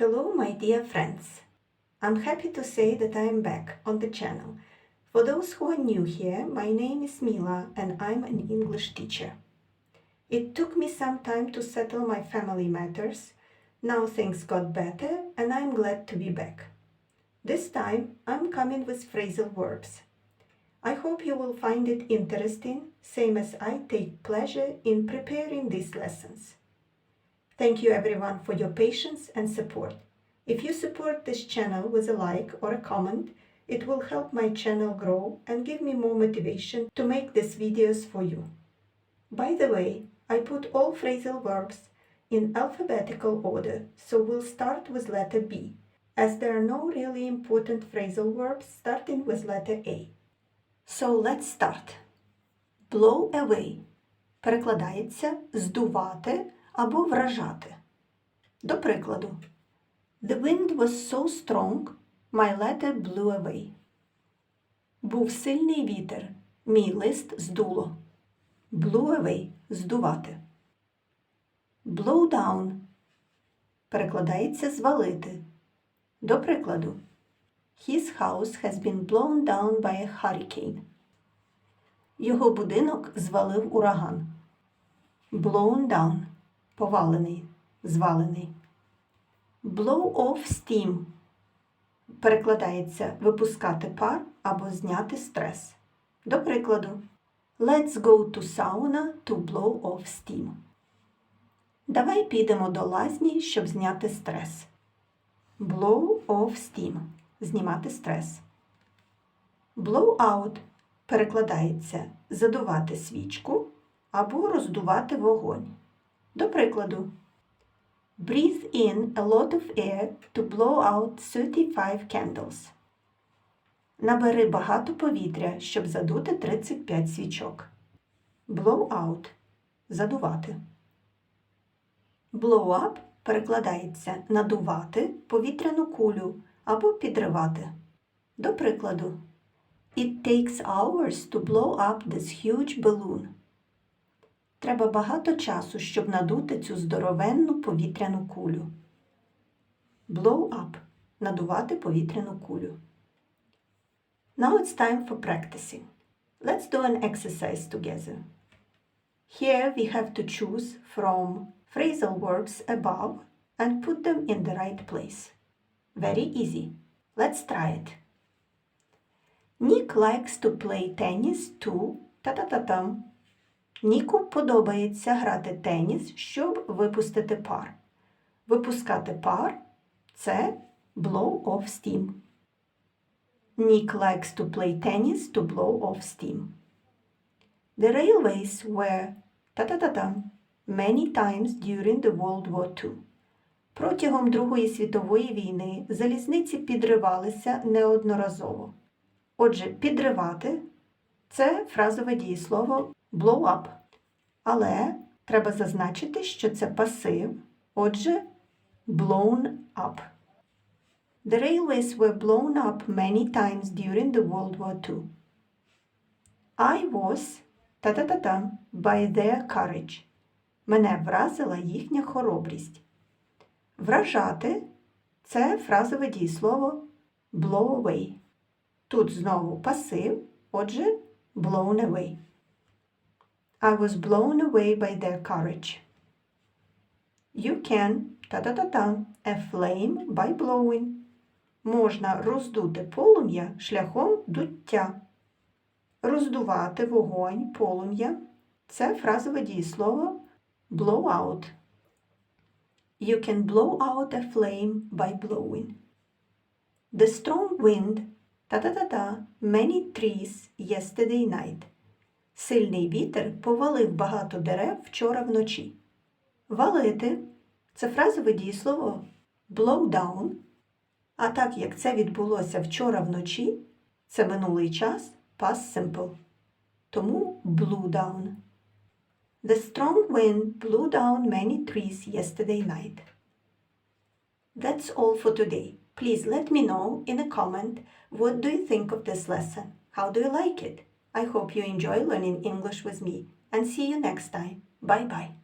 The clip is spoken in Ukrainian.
Hello, my dear friends. I'm happy to say that I am back on the channel. For those who are new here, my name is Mila and I'm an English teacher. It took me some time to settle my family matters. Now things got better and I'm glad to be back. This time I'm coming with phrasal verbs. I hope you will find it interesting, same as I take pleasure in preparing these lessons. Thank you everyone for your patience and support. If you support this channel with a like or a comment, it will help my channel grow and give me more motivation to make these videos for you. By the way, I put all phrasal verbs in alphabetical order, so we'll start with letter B, as there are no really important phrasal verbs starting with letter A. So let's start. Blow away перекладається здувати або вражати. До прикладу. The wind was so strong, my letter blew away. Був сильний вітер, мій лист здуло. Blew away здувати. Blow down перекладається звалити. До прикладу. His house has been blown down by a hurricane. Його будинок звалив ураган. Blown down повалений, звалений. Blow off steam перекладається випускати пар або зняти стрес. До прикладу, Let's go to sauna to blow off steam. Давай підемо до лазні, щоб зняти стрес. Blow off steam знімати стрес. Blow out перекладається задувати свічку або роздувати вогонь. До прикладу, Breathe in a lot of air to blow out 35 candles. Набери багато повітря, щоб задути 35 свічок. Blow out задувати. Blow up перекладається надувати повітряну кулю або підривати. До прикладу, It takes hours to blow up this huge balloon. Треба багато часу, щоб надути цю здоровенну повітряну кулю. Blow up надувати повітряну кулю. Now it's time for practicing. Let's do an exercise together. Here we have to choose from phrasal verbs above and put them in the right place. Very easy. Let's try it. Nick likes to play tennis to та-та-та-там. Ніку подобається грати теніс, щоб випустити пар. Випускати пар це blow off steam. Nick likes to play tennis to blow off steam. The railways were та-та-та-там many times during the World War II. Протягом Другої світової війни залізниці підривалися неодноразово. Отже, підривати це фразове дієслово blow up. Але треба зазначити, що це пасив, отже, blown up. The railways were blown up many times during the World War II. I was та-та-та-та by their courage. Мене вразила їхня хоробрість. Вражати це фразове дієслово blow away. Тут знову пасив, отже, blown away. I was blown away by their courage. You can та-та-та-та a flame by blowing. Можна роздути полум'я шляхом дуття. Роздувати вогонь, полум'я це фразове дієслово blow out. You can blow out a flame by blowing. The strong wind та-та-та-та many trees yesterday night. Сильний вітер повалив багато дерев вчора вночі. Валити це фразове дієслово blow down. А так як це відбулося вчора вночі, це минулий час past simple. Тому blew down. The strong wind blew down many trees yesterday night. That's all for today. Please let me know in a comment what do you think of this lesson? How do you like it? I hope you enjoy learning English with me and see you next time. Bye bye.